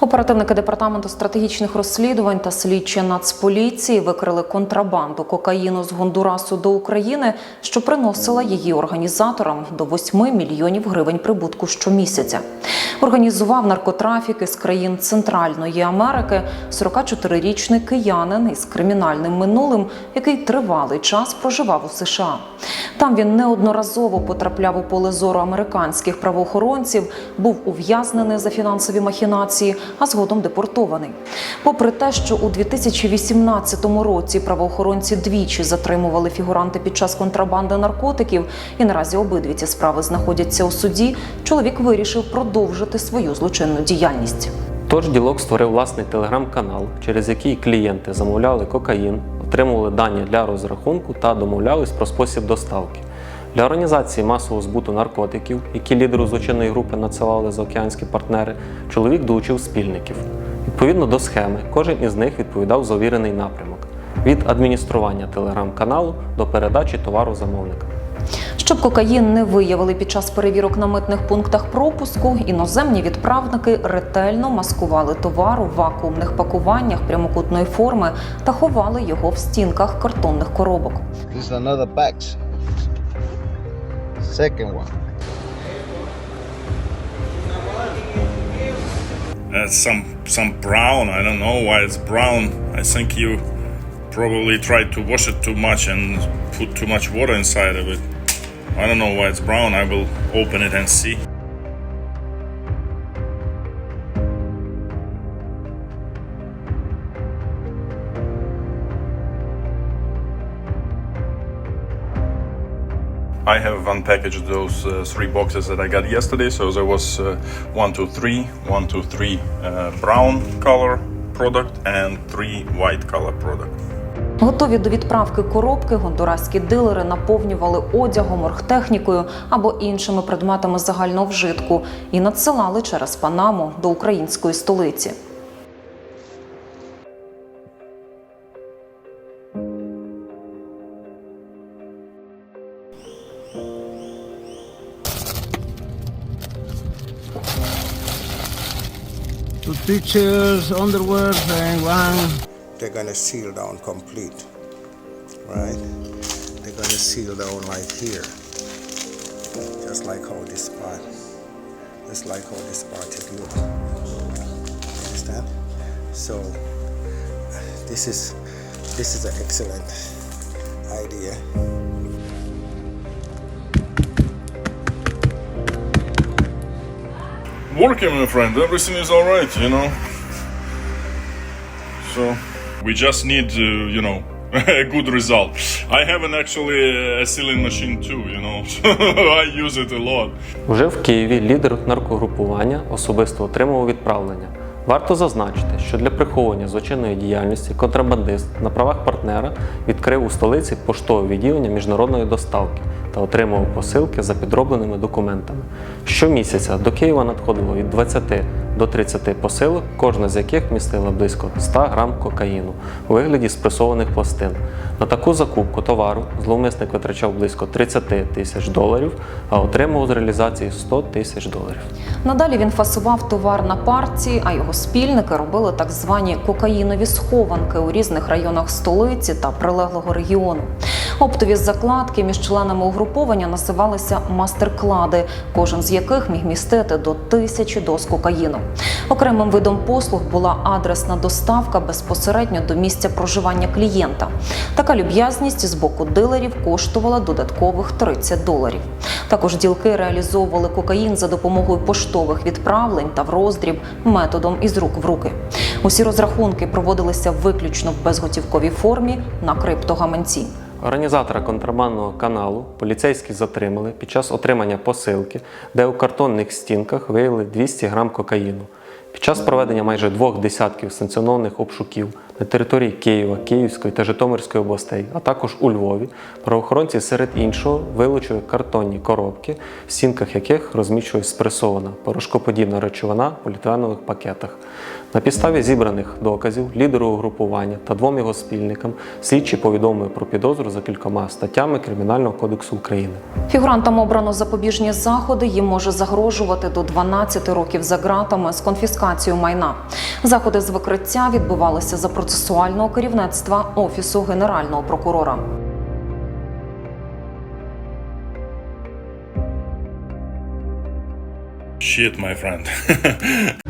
Оперативники департаменту стратегічних розслідувань та слідчі Нацполіції викрили контрабанду кокаїну з Гондурасу до України, що приносила її організаторам до 8 мільйонів гривень прибутку щомісяця. Організував наркотрафік із країн Центральної Америки 44-річний киянин із кримінальним минулим, який тривалий час проживав у США. Там він неодноразово потрапляв у поле зору американських правоохоронців, був ув'язнений за фінансові махінації, а згодом депортований. Попри те, що у 2018 році правоохоронці двічі затримували фігуранти під час контрабанди наркотиків, і наразі обидві ці справи знаходяться у суді, чоловік вирішив продовжити свою злочинну діяльність. Тож ділок створив власний телеграм-канал, через який клієнти замовляли кокаїн, отримували дані для розрахунку та домовлялись про спосіб доставки. Для організації масового збуту наркотиків, які лідеру злочинної групи надсилали заокеанські партнери, чоловік долучив спільників. Відповідно до схеми, кожен із них відповідав за увірений напрямок від адміністрування телеграм-каналу до передачі товару замовникам. Щоб кокаїн не виявили під час перевірок на митних пунктах пропуску, іноземні відправники ретельно маскували товар у вакуумних пакуваннях прямокутної форми та ховали його в стінках картонних коробок. Second one. Uh, some some brown. I don't know why it's brown. I think you probably tried to wash it too much and put too much water inside of it. I don't know why it's brown. I will open it and see. I have unpackaged those uh, three boxes that I got yesterday. So there was uh, one, two, three, one, two, three uh, brown color product and three white color product. Готові до відправки коробки гондураські дилери наповнювали одягом, оргтехнікою або іншими предметами загального вжитку і надсилали через Панаму до української столиці. Two pictures, underwear, and one. they're gonna seal down complete, right? They're gonna seal down like here, just like how this part, just like how this part is look. Understand? So this is this is an excellent idea. Working, my friend. Everything is all right, you know. So we just need, uh, you know, a good result. I have an actually a sealing machine too, you know. I use it a lot. Уже в Києві лідер наркогрупування особисто отримав відправлення. Варто зазначити, що для приховування злочинної діяльності контрабандист на правах партнера відкрив у столиці поштове відділення міжнародної доставки та отримував посилки за підробленими документами. Щомісяця до Києва надходило від 20 до 30 посилок, кожна з яких містила близько 100 грам кокаїну у вигляді спресованих пластин. На таку закупку товару зловмисник витрачав близько 30 тисяч доларів, а отримував з реалізації 100 тисяч доларів. Надалі він фасував товар на партії, а його спільники робили так звані кокаїнові схованки у різних районах столиці та прилеглого регіону. Оптові закладки між членами угруповання називалися мастер-клади, кожен з яких міг містити до тисячі доз кокаїну. Окремим видом послуг була адресна доставка безпосередньо до місця проживання клієнта. Така люб'язність з боку дилерів коштувала додаткових 30 доларів. Також ділки реалізовували кокаїн за допомогою поштових відправлень та в роздріб методом із рук в руки. Усі розрахунки проводилися виключно в безготівковій формі на криптогаманці. Організатора контрабандного каналу поліцейські затримали під час отримання посилки, де у картонних стінках виявили 200 грам кокаїну. Під час проведення майже двох десятків санкціонованих обшуків На території Києва, Київської та Житомирської областей, а також у Львові, правоохоронці серед іншого вилучили картонні коробки, в стінках яких розміщувалась спресована порошкоподібна речовина в поліетиленових пакетах. На підставі зібраних доказів лідеру угрупування та двом його спільникам слідчі повідомили про підозру за кількома статтями Кримінального кодексу України. Фігурантам обрано запобіжні заходи. Їм може загрожувати до 12 років за ґратами з конфіскацією майна. Заходи з викриття відбувалися за процесуального керівництва Офісу Генерального прокурора. Shit, my friend.